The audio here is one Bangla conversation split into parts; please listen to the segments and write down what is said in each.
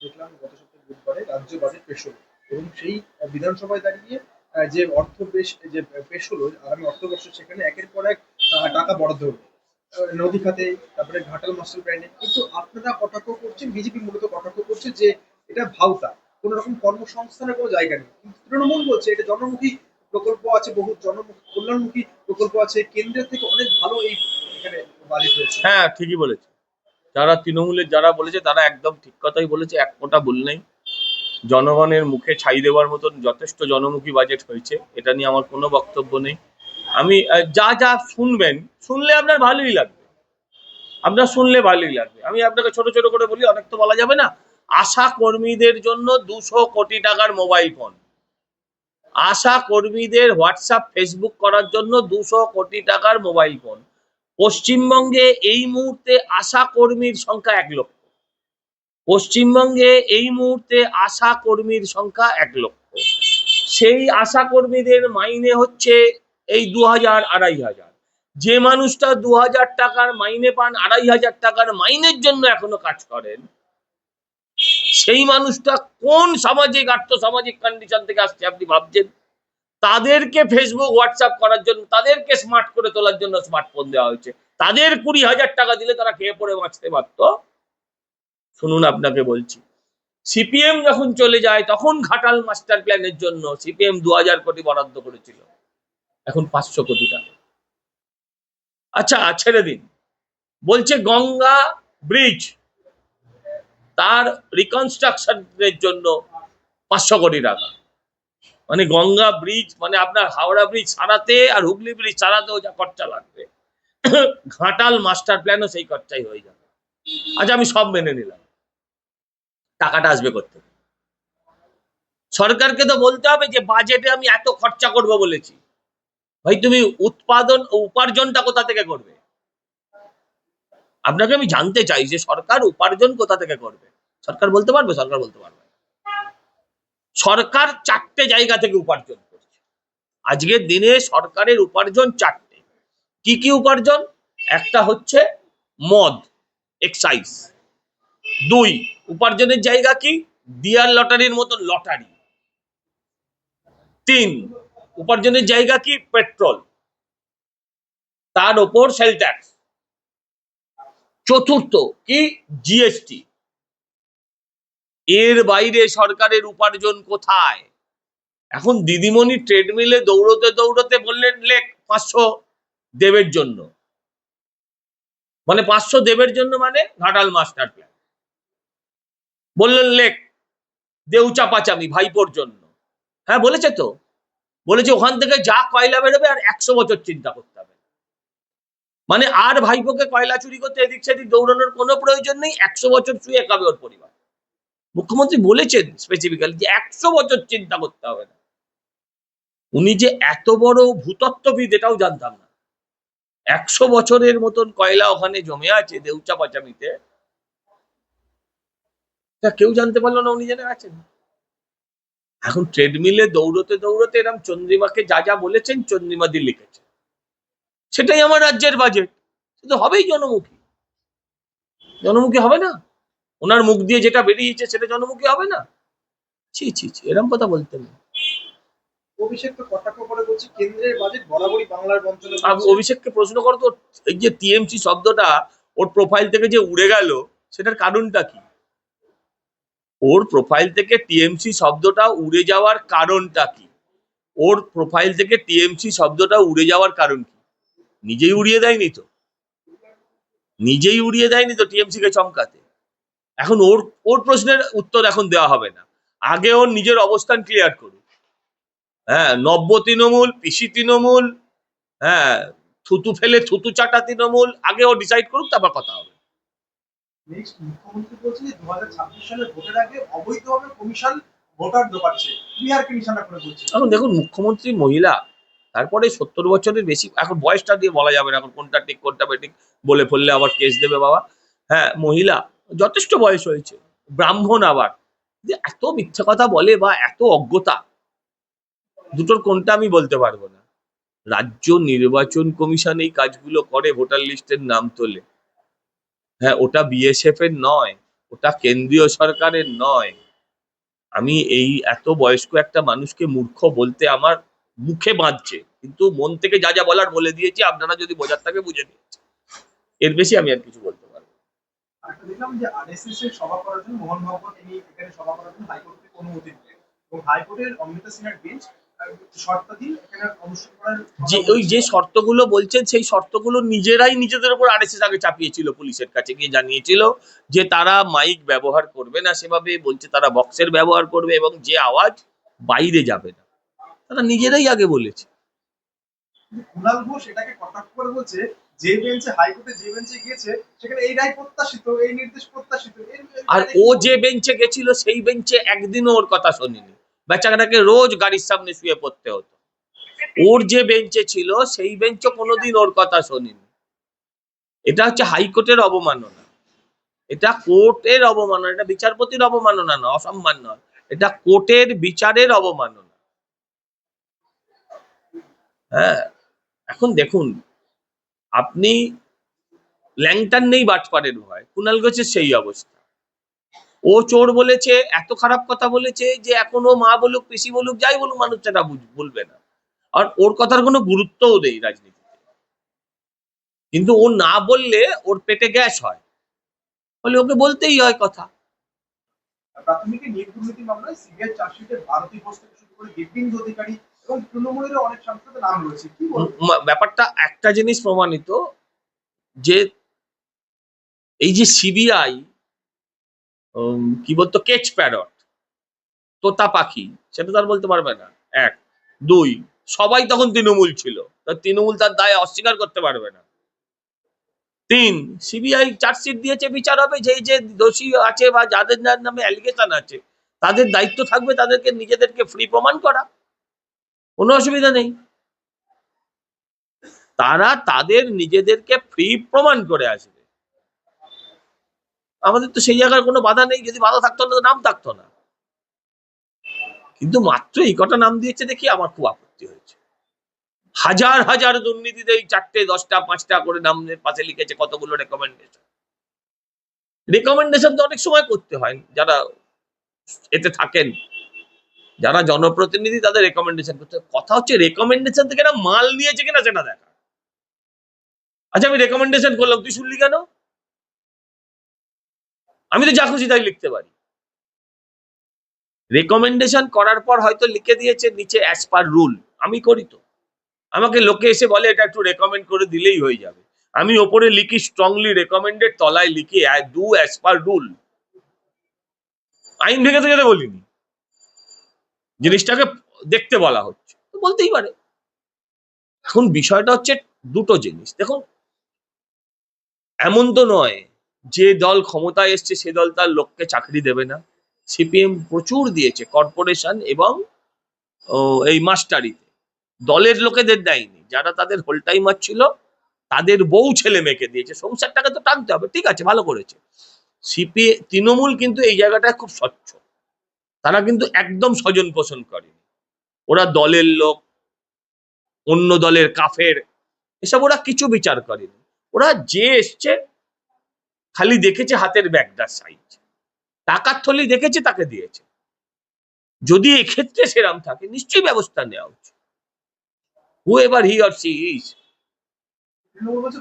দেখলাম গত সপ্তাহে বুধবারে রাজ্য বাজেট পেশ হলো এবং সেই বিধানসভায় দাঁড়িয়ে যে অর্থ পেশ, যে পেশ হলো, আগামী অর্থবর্ষ সেখানে একের পর এক টাকা বরাদ্দ হলো। নদী খাতে, তারপরে ঘাটাল মাস্টার প্ল্যানে কিন্তু আপনারা কটাক্ষ করছেন, বিজেপি মূলত কটাক্ষ করছে যে এটা ভাওতা। কোন রকম কর্মসংস্থানের কোনো জায়গা নেই। তৃণমূল বলছে, এটা জনমুখী প্রকল্প আছে, বহু জনমুখী, কল্যাণমুখী প্রকল্প আছে। কেন্দ্রের থেকে অনেক ভালো এই এখানে বাজেট হয়েছে। হ্যাঁ ঠিকই বলেছে যারা তৃণমূলের, যারা বলেছে, তারা একদম ঠিক কথাই বলেছে, এক ফোঁটা ভুল নেই। জনগণের মুখে ছাই দেওয়ার মতন যথেষ্ট জনমুখী বাজেট হয়েছে, এটা নিয়ে আমার কোনো বক্তব্য নেই। আমি যা যা শুনবেন, শুনলে আপনার ভালোই লাগবে। আপনার শুনলে ভালোই লাগবে। আমি আপনাকে ছোট ছোট করে বলি, অনেক তো বলা যাবে না। আশা কর্মীদের জন্য দুশো কোটি টাকার মোবাইল ফোন। আশা কর্মীদের হোয়াটসঅ্যাপ, ফেসবুক করার জন্য দুশো কোটি টাকার মোবাইল ফোন। পশ্চিমবঙ্গে এই মুহূর্তে আশা কর্মীর সংখ্যা এক লক্ষ। পশ্চিমবঙ্গে এই মুহূর্তে আশা কর্মীর সংখ্যা এক লক্ষ। সেই আশা কর্মীদের মাইনে হচ্ছে এই দু হাজার আড়াই হাজার। যে মানুষটা দু হাজার টাকার মাইনে পান, আড়াই হাজার টাকার মাইনের জন্য এখনও কাজ করেন, সেই মানুষটা কোন সামাজিক আর্থ সামাজিক কন্ডিশন থেকে আসছে আপনি ভাবছেন? তাদেরকে ফেসবুক হোয়াটসঅ্যাপ করার জন্য, তাদেরকে স্মার্ট করে তোলার জন্য স্মার্টফোন দেওয়া হয়েছে। তাদের কুড়ি হাজার টাকা দিলে তারা খেয়ে পড়ে বাঁচতে পারত। শুনুন আপনাকে বলছি। সিপিএম যখন চলে যায়, তখন ঘাটাল মাস্টার প্ল্যানের জন্য সিপিএম দু হাজার কোটি বরাদ্দ করেছিল। এখন পাঁচশো কোটি টাকা। আচ্ছা ছেড়ে দিন। বলছে গঙ্গা ব্রিজ তার রিকনস্ট্রাকশনের জন্য পাঁচশো কোটি টাকা। মানে গঙ্গা ব্রিজ মানে আপনার হাওড়া ব্রিজ সারাতে আর হুগলি ব্রিজ সারাতেও যা খরচা লাগবে। ঘাটাল মাস্টার প্ল্যানও সেই খরচাই হয়ে যাবে। আচ্ছা আমি সব মেনে নিলাম। টাকাটা আসবে করতে সরকারকে তো বলতে হবে যে বাজেটে আমি এত খরচা করব বলেছি। ভাই, তুমি উৎপাদন ও উপার্জনটা কোথা থেকে করবে? আপনাকে আমি জানতে চাই যে, সরকার উপার্জন কোথা থেকে করবে? সরকার বলতে পারবে? সরকার বলতে পারবে। সরকার চারটে জায়গা থেকে উপার্জন করছে। আজকের দিনে সরকারের উপার্জন চারটে। কি কি উপার্জন? একটা হচ্ছে মদ এক্সাইজ দুই, উপার্জনের জায়গা কি? ডিয়ার লটারির মতো লটারি। তিন, উপার্জনের জায়গা কি? পেট্রোল। তার ওপর সেল ট্যাক্স। চতুর্থ, কি? জিএসটি। এর বাইরে সরকারের উপার্জন কোথায়? এখন দিদিমণি ট্রেডমিলে দৌড়তে দৌড়তে বললেন, লেখ, পাঁচশো দেবের জন্য। মানে পাঁচশো দেবের জন্য মানে ঘাটাল মাস্টার প্ল্যান বললেন, লেখ দেউচা পাচামি ভাইপোর জন্য। হ্যাঁ বলেছে তো। বলেছে, ওখান থেকে যা কয়লা বেরোবে আর একশো বছর চিন্তা করতে হবে। মানে আর ভাইপোকে কয়লা চুরি করতে এদিক সেদিক দৌড়ানোর কোনো প্রয়োজন নেই, একশো বছর শুয়ে খাবে ওর পরিবার। মুখ্যমন্ত্রী বলেছেন স্পেসিফিক্যালি যে একশো বছর চিন্তা করতে হবে না। উনি যে এত বড় ভূতত্ত্ববিদ এটাও জানতাম না। একশো বছরের মতন কয়লা ওখানে জমে আছে দেউচা পাচামিতে। তা কেউ জানতে পারল না উনি জেনে গেছেন এখন ট্রেডমিলে দৌড়তে দৌড়তে এরকম চন্দ্রিমাকে যা যা বলেছেন চন্দ্রিমা চন্দ্রিমাদি লিখেছে। সেটাই আমার রাজ্যের বাজেট তো হবেই জনমুখী। জনমুখী হবে না? ওনার মুখ দিয়ে যেটা বেরিয়েছে সেটা জনমুখী হবে না? ছি ছি ছি এরকম কথা বলতে নেই। অভিষেক কটাক্ষ করে বলছে কেন্দ্রের বাজেট বরাবরই বাংলার বঞ্চনা অভিষেককে প্রশ্ন করো তো এই যে টিএমসি শব্দটা ওর প্রোফাইল থেকে যে উড়ে গেল সেটার কারণটা কি? ওর প্রোফাইল থেকে টিএমসি শব্দটা উড়ে যাওয়ার কারণটা কি? ওর প্রোফাইল থেকে টিএমসি শব্দটা উড়ে যাওয়ার কারণ কি? নিজেই উড়িয়ে দেয়নি তো? নিজেই উড়িয়ে দেয়নি তো টিএমসি কে চমকাতে? এখন ওর ওর প্রশ্নের উত্তর এখন দেওয়া হবে না। আগে ওর নিজের অবস্থান ক্লিয়ার করুক। হ্যাঁ নব্য তৃণমূল পিসি তৃণমূল হ্যাঁ থুতু ফেলে থুতু চাটা তৃণমূল আগে ও ডিসাইড করুক তারপর কথা হবে। মুখ্যমন্ত্রী বলছে যে দু হাজার ছাব্বিশ সালের ভোটের আগে অবৈধভাবে কমিশন ভোটার ঢোকাচ্ছে বিহারকে নিশানা করে বলছে? এখন দেখুন মুখ্যমন্ত্রী মহিলা তারপরে সত্তর বছরের বেশি এখন বয়সটা দিয়ে বলা যাবে না এখন কোনটা ঠিক কোনটা বেঠিক বলে ফেললে আবার কেস দেবে বাবা। হ্যাঁ মহিলা যথেষ্ট বয়স হয়েছে। ব্রাহ্মণ আবার। যে এত মিথ্যা কথা বলে বা এত অজ্ঞতা, দুটোর কোনটা আমি বলতে পারব না। রাজ্য নির্বাচন কমিশন এই কাজগুলো করে, ভোটার লিস্টের নাম তোলে। হ্যাঁ ওটা বিএসএফ এর নয়, ওটা কেন্দ্রীয় সরকারের নয়। আমি এই এত বয়স্ক একটা মানুষকে মূর্খ বলতে আমার মুখে বাঁধছে, কিন্তু মন থেকে যা যা বলার বলে দিয়েছি, আপনারা যদি বোঝার থাকে বুঝে নিয়েছে এর বেশি আমি আর কিছু। আরেকটা দেখলাম যে আরএসএস এর সভা করার জন্য মোহন ভাগবত তিনি এখানে সভা করার জন্য হাইকোর্ট থেকে অনুমতি দিলেন এবং হাইকোর্টের অমৃতা সিনহার বেঞ্চ যে ওই যে শর্তগুলো বলছেন সেই শর্তগুলো নিজেরাই নিজেদের উপর আরএসএস আগে চাপিয়েছিল পুলিশের কাছে গিয়ে জানিয়েছিল যে তারা মাইক ব্যবহার করবে না সেভাবে বলছে তারা বক্সের ব্যবহার করবে এবং যে আওয়াজ বাইরে যাবে না। তারা নিজেরাই আগে বলেছে। কুণাল ঘোষ এটাকে কটাক্ষ করে বলছে যে বেঞ্চে হাইকোর্টে যে বেঞ্চে গিয়েছে সেখানে এই রায় প্রত্যাশিত এই নির্দেশ প্রত্যাশিত আর ও যে বেঞ্চে গেছিল সেই বেঞ্চে একদিনও ওর কথা শোনেনি। বেচারাটাকে রোজ গাড়ির সামনে শুয়ে পড়তে হতো। ওর যে বেঞ্চে ছিল সেই বেঞ্চও কোনোদিন ওর কথা শোনেনি। এটা হচ্ছে হাইকোর্টের অবমাননা। এটা কোর্টের অবমাননা এটা বিচারপতির অবমাননা নয় অসম্মান নয়। এটা কোর্টের বিচারের অবমাননা। হ্যাঁ এখন দেখুন আপনি ল্যাংটার নেই বাটপাড়ের ভয় কুণাল ঘোষের সেই অবস্থা। ও চোর বলেছে, এত খারাপ কথা বলেছে যে এখনও মা বলুক, পিসি বলুক, যাই বলুক, মানুষ সেটা বলবে না। আর ওর কথার কোনো গুরুত্বও নেই রাজনীতিতে। কিন্তু ও না বললে ওর পেটে গ্যাস হয়। বলে ওকে বলতেই হয় কথা। প্রাথমিক নিয়োগ দুর্নীতি মামলায় সিবিআই চার্জশিটে ভারতী শুরু করে বিপিন অধিকারী এবং তৃণমূলের অনেক নাম রয়েছে। কি ব্যাপারটা একটা জিনিস প্রমাণিত, যে এই যে সিবিআই কি বলতো, কেচ প্যারট, তোতা পাখি, সেটা তার বলতে পারবে না। এক। দুই, সবাই তখন তৃণমূল ছিল তৃণমূল তার দায় অস্বীকার করতে পারবে না। তিন, সিবিআই চার্জশিট দিয়েছে, বিচার হবে, যেই যে দোষী আছে বা যাদের নামে অ্যালিগেশন আছে, তাদের দায়িত্ব থাকবে তাদেরকে, নিজেদেরকে ফ্রি প্রমাণ করা। কোনো অসুবিধা নেই। তারা তাদের নিজেদেরকে ফ্রি প্রমাণ করে আসবে। আমাদের তো সেই জায়গার কোনো বাধা নেই, যদি বাধা থাকতো না নাম থাকতো না। কিন্তু মাত্র এই কটা নাম দিয়েছে দেখি আমার খুব আপত্তি হয়েছে। হাজার হাজার দুর্নীতিতে এই চারটে, দশটা, পাঁচটা করে নামের পাশে লিখেছে কতগুলো রেকমেন্ডেশন রেকমেন্ডেশন তো অনেক সময় করতে হয়, যারা এতে থাকেন। যারা জনপ্রতিনিধি তাদের রেকমেন্ডেশন করতে কথা হচ্ছে রেকমেন্ডেশন থেকে না মাল নিয়েছে কিনা সেটা দেখা। আচ্ছা আমি রেকমেন্ডেশন করলাম, তুই শুনলি কেন? আমি তো যা খুশি তাই লিখতে পারি। রেকমেন্ডেশন করার পর হয়তো লিখে দিয়েছে নিচে অ্যাজ পার রুল আমি করি তো। আমাকে লোকে এসে বলে, এটা একটু রেকমেন্ড করে দিলেই হয়ে যাবে। আমি ওপরে লিখি স্ট্রংলি রেকমেন্ডেড তলায় লিখি ডু অ্যাজ পার রুল আইন ভেঙে তো যেতে বলিনি। জিনিসটাকে দেখতে বলা হচ্ছে। তো বলতেই পারে। এখন বিষয়টা হচ্ছে দুটো জিনিস। দেখুন, এমন তো নয় যে দল ক্ষমতায় এসছে, সে দল তার লোককে চাকরি দেবে না। সিপিএম প্রচুর দিয়েছে, কর্পোরেশন এবং এই মাস্টারিতে। দলের লোকেদের দেয়নি। যারা তাদের হোল টাইমার ছিল, তাদের বউ ছেলে মেয়েকে দিয়েছে। সংসারটাকে তো টানতে হবে। ঠিক আছে, ভালো করেছে। সিপি তৃণমূল কিন্তু এই জায়গাটায় খুব স্বচ্ছ। তারা কিন্তু একদম স্বজন পোষণ করেনি। ওরা দলের লোক, অন্য দলের কাফের, এসব ওরা কিছু বিচার করেনি। ওরা যে এসছে, খালি দেখেছে হাতের ব্যাগটার সাইজ। টাকার থলি দেখেছে, তাকে দিয়েছে। যদি এক্ষেত্রে সেরাম থাকে, নিশ্চয়ই ব্যবস্থা নেওয়া উচিত। Who he or she is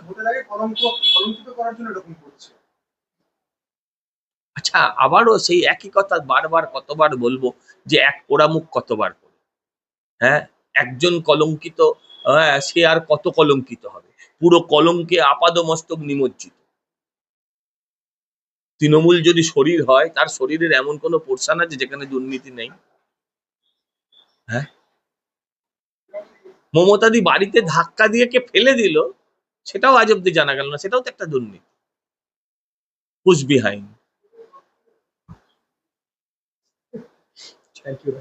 ভোটের আগে কলঙ্ক কলঙ্কিত করার জন্য এরকম করছে। আচ্ছা আবারও সেই একই কথা বারবার, কতবার বলব যে এক পোড়া মুখ কতবার করে? হ্যাঁ একজন কলঙ্কিত হ্যাঁ সে আর কত কলঙ্কিত হবে? পুরো কলঙ্কে আপাদ মস্তক নিমজ্জিত। তৃণমূল যদি শরীর হয়, তার শরীরের এমন কোনো পোর্শন আছে যেখানে দুর্নীতি নেই? হ্যাঁ? মমতাদি বাড়িতে ধাক্কা দিয়ে কে ফেলে দিল, সেটাও আজ অব্দি জানা গেল না, সেটাও তো একটা দুর্নীতি। Push behind Thank you.